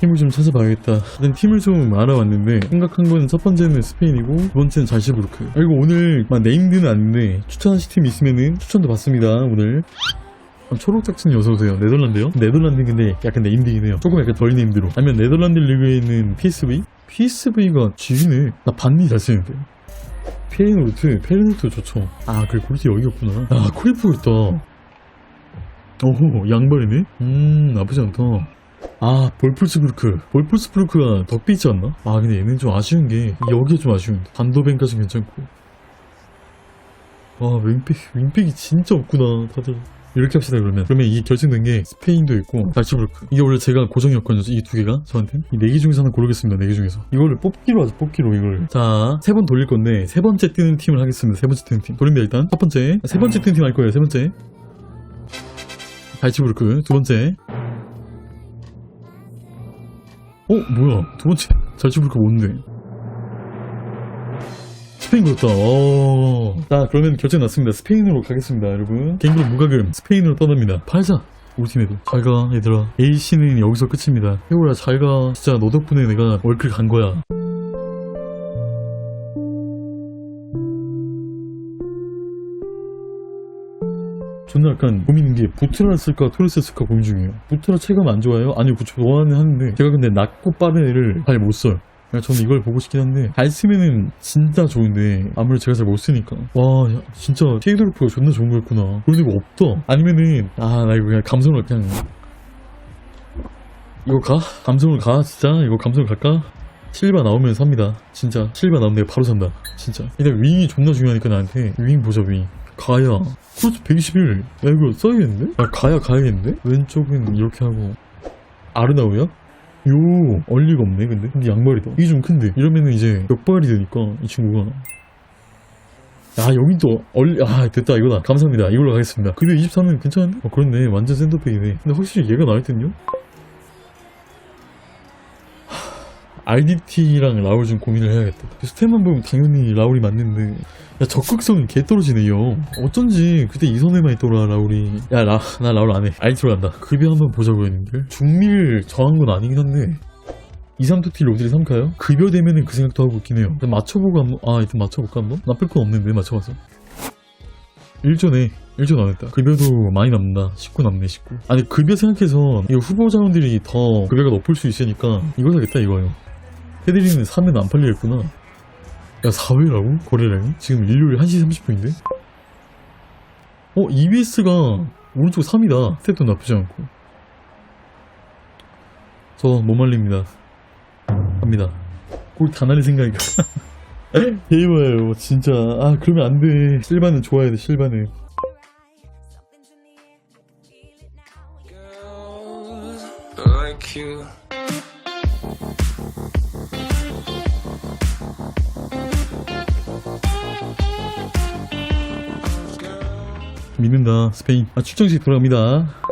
팀을 좀 찾아봐야겠다. 일단 팀을 좀 알아왔는데 생각한 건 첫 번째는 스페인이고 두 번째는 잘시부르크. 그리고 오늘 막 네임드는 아닌데 추천하실 팀 있으면은 추천도 받습니다. 오늘. 아, 초록딱지님 어서오세요. 네덜란드요? 네덜란드 근데 약간 네임드긴 해요. 조금 약간 덜 네임드로. 아니면 네덜란드 리그에 있는 PSV? PSV가 지네. 나 반니 잘 쓰는데. 페이노르트, 페이노르트 좋죠. 아, 그래, 골치 여기였구나. 아, 코리프가 있다. 오호, 양발이네? 음, 나쁘지 않다. 아, 볼프스부르크. 볼프스부르크가 덕비 있지 않나? 아, 근데 얘는 좀 아쉬운 게, 여기가 좀 아쉬운데. 반도벤까지 괜찮고. 아, 윙백, 윙백이 진짜 없구나, 다들. 이렇게 합시다, 그러면. 그러면 이게 결정된 게 스페인도 있고, 달치부르크. 이게 원래 제가 고정이었거든요, 이 두 개가, 저한테. 이 네 개 중에서 하나 고르겠습니다, 네 개 중에서. 이거를 뽑기로 하자, 뽑기로, 이걸. 자, 세 번 돌릴 건데, 세 번째 뜨는 팀을 하겠습니다, 세 번째 뜨는 팀. 돌립니다, 일단. 첫 번째. 세 번째 뜨는 팀 할 거예요, 세 번째. 달치부르크. 두 번째. 어, 뭐야. 두 번째. 달치부르크 뭔데? 스페인 그렇다. 어. 자, 그러면 결정 났습니다. 스페인으로 가겠습니다, 여러분. 개인으로 무과금 스페인으로 떠납니다. 팔자. 우리 팀에도. 잘 가, 얘들아. A씨는 여기서 끝입니다. 해오라, 잘 가. 진짜 너 덕분에 내가 월클 간 거야. 저는 약간 고민인 게 부트라를 쓸까 토레스 쓸까 고민 중이에요. 부트라 체감 안 좋아요? 아니요, 그 좋아는 하는데 제가 근데 낮고 빠른 애를 잘 못 써요. 저는 이걸 보고 싶긴 한데 잘 쓰면은 진짜 좋은데 아무래도 제가 잘 못 쓰니까 와 야, 진짜 테이드로프가 존나 좋은 거였구나 그런 데가 없다 아니면은 아 나 이거 그냥 감성으로 그냥 이거 가? 감성으로 가 진짜 이거 감성으로 갈까? 실바 나오면 삽니다 진짜 실바 나오면 내가 바로 산다 진짜 일단 윙이 존나 중요하니까 나한테 윙 보자 윙 가야. 크로스 121야 이거 써야겠는데? 야 가야 가야겠는데? 왼쪽은 이렇게 하고. 아르나우야? 요 얼리가 없네 근데? 근데 양발이다 이게 좀 큰데? 이러면은 이제 벽발이 되니까 이 친구가. 야 여긴 또 얼리 아 됐다 이거다. 감사합니다. 이걸로 가겠습니다. 근데 24는 괜찮은데? 어 그렇네. 완전 센터백이네. 근데 확실히 얘가 나을 땐요? RDT랑 라울 좀 고민을 해야겠다. 스탯만 보면 당연히 라울이 맞는데, 야, 적극성이 개 떨어지네, 이 형. 어쩐지, 그때 이 선에만 있더라, 라울이. 야, 라, 나 라울 안 해. RDT로 간다. 급여 한번 보자고 했는데. 중미를 정한 건 아니긴 한데, 2, 3투티 로드리 3카요? 급여 되면은 그 생각도 하고 있긴 해요. 일단 맞춰보고 한번, 아, 일단 맞춰볼까, 한번? 나쁠 건 없는데, 맞춰봐서. 1전에 1전 안 했다. 급여도 많이 남는다. 19 남네, 19. 아니, 급여 생각해서, 이거 후보 자원들이 더 급여가 높을 수 있으니까, 이거 사겠다, 이거요. 헤드리는 3면 안 팔리겠구나. 야, 4회라고? 거래량이? 지금 일요일 1시 30분인데? 어, EBS가 오른쪽 3이다. 스텝도 나쁘지 않고. 저 못 말립니다. 합니다. 꼭다 날릴 생각이야. 게이머예요, 진짜. 아, 그러면 안 돼. 실바는 좋아야 돼, 실바는. like you. 믿는다, 스페인. 아, 출정식 돌아갑니다.